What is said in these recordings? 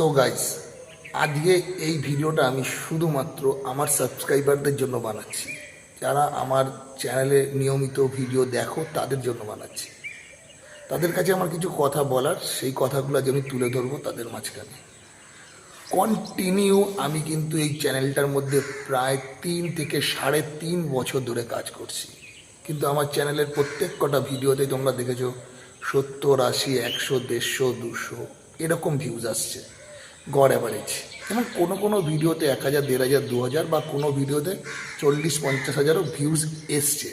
So guys আজকে এই ভিডিওটা আমি শুধুমাত্র আমার সাবস্ক্রাইবারদের জন্য বানাচ্ছি। যারা আমার চ্যানেলে নিয়মিত ভিডিও দেখো, তাদের জন্য বানাচ্ছি। তাদের কাছে আমার কিছু কথা বলার, সেই কথাগুলো আজ আমি তুলে ধরবো তাদের মাঝখানে। কন্টিনিউ আমি কিন্তু এই চ্যানেলটার মধ্যে প্রায় তিন থেকে সাড়ে তিন বছর ধরে কাজ করছি। কিন্তু আমার চ্যানেলের প্রত্যেক কটা ভিডিওতে তোমরা দেখেছ, সত্তর, আশি, একশো, দেড়শো, দুশো, এরকম ভিউজ আসছে। গড় অ্যাভারেজ এবং কোনো কোনো ভিডিওতে এক হাজার, দেড় হাজার, দু হাজার বা কোনো ভিডিওতে চল্লিশ, পঞ্চাশ হাজারও ভিউজ এসছে।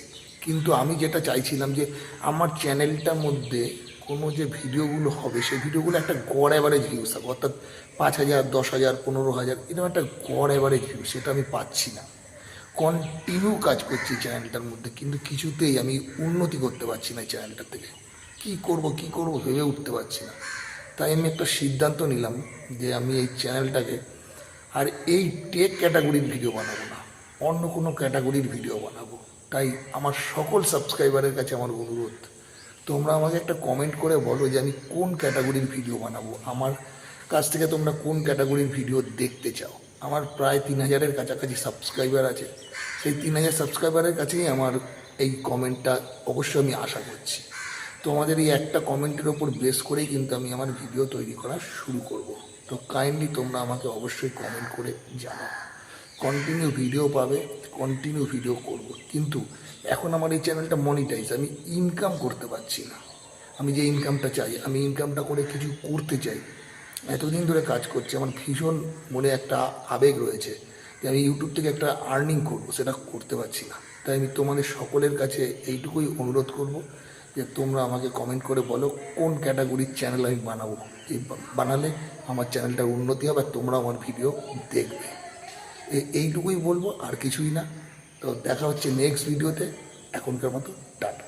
কিন্তু আমি যেটা চাইছিলাম যে আমার চ্যানেলটার মধ্যে কোনো যে ভিডিওগুলো হবে, সেই ভিডিওগুলো একটা গড় অ্যাভারেজ ভিউজ হবে। অর্থাৎ পাঁচ হাজার, দশ হাজার, পনেরো হাজার, এরকম একটা গড় অ্যাভারেজ ভিউ সেটা আমি পাচ্ছি না। কন্টিনিউ কাজ করছি চ্যানেলটার মধ্যে, কিন্তু কিছুতেই আমি উন্নতি করতে পারছি না চ্যানেলটার থেকে। কী করব কী করব ভেবে উঠতে পারছি না। তাই আমি একটা সিদ্ধান্ত নিলাম যে আমি এই চ্যানেলটাকে আর এই টেক ক্যাটাগরির ভিডিও বানাবো না। অন্য কোনো ক্যাটাগরির ভিডিও বানাবো। তাই আমার সকল সাবস্ক্রাইবারের কাছে আমার অনুরোধ, তোমরা আমাকে একটা কমেন্ট করে বলো যে আমি কোন ক্যাটাগরির ভিডিও বানাবো। আমার কাছ থেকে তোমরা কোন ক্যাটাগরির ভিডিও দেখতে চাও? আমার প্রায় তিন হাজারের কাছাকাছি সাবস্ক্রাইবার আছে। সেই তিন হাজার সাবস্ক্রাইবারের কাছেই আমার এই কমেন্টটা অবশ্যই আমি আশা করছি। তোমাদের এই একটা কমেন্টের ওপর বেস করেই কিন্তু আমি আমার ভিডিও তৈরি করা শুরু করব। তো কাইন্ডলি তোমরা আমাকে অবশ্যই কমেন্ট করে জানাও। কন্টিনিউ ভিডিও পাবে কন্টিনিউ ভিডিও করব। কিন্তু এখন আমার এই চ্যানেলটা মনিটাইজ আমি ইনকাম করতে পারছি না। আমি যে ইনকামটা চাই, আমি ইনকামটা করে কিছু করতে চাই। এতদিন ধরে কাজ করছি, আমার ভীষণ মনে একটা আবেগ রয়েছে যে আমি ইউটিউব থেকে একটা আর্নিং করব, সেটা করতে পারছি না। তাই আমি তোমাদের সকলের কাছে এইটুকুই অনুরোধ করব। যে তোমরা আমাকে কমেন্ট করে বলো কোন ক্যাটাগরির চ্যানেল আমি বানাবো। এই বানালে আমার চ্যানেলটার উন্নতি হবে আর তোমরা আমার ভিডিও দেখবে। এইটুকুই বলব, আর কিছুই না। তো দেখা হচ্ছে নেক্সট ভিডিওতে এখনকার মতো টাটা।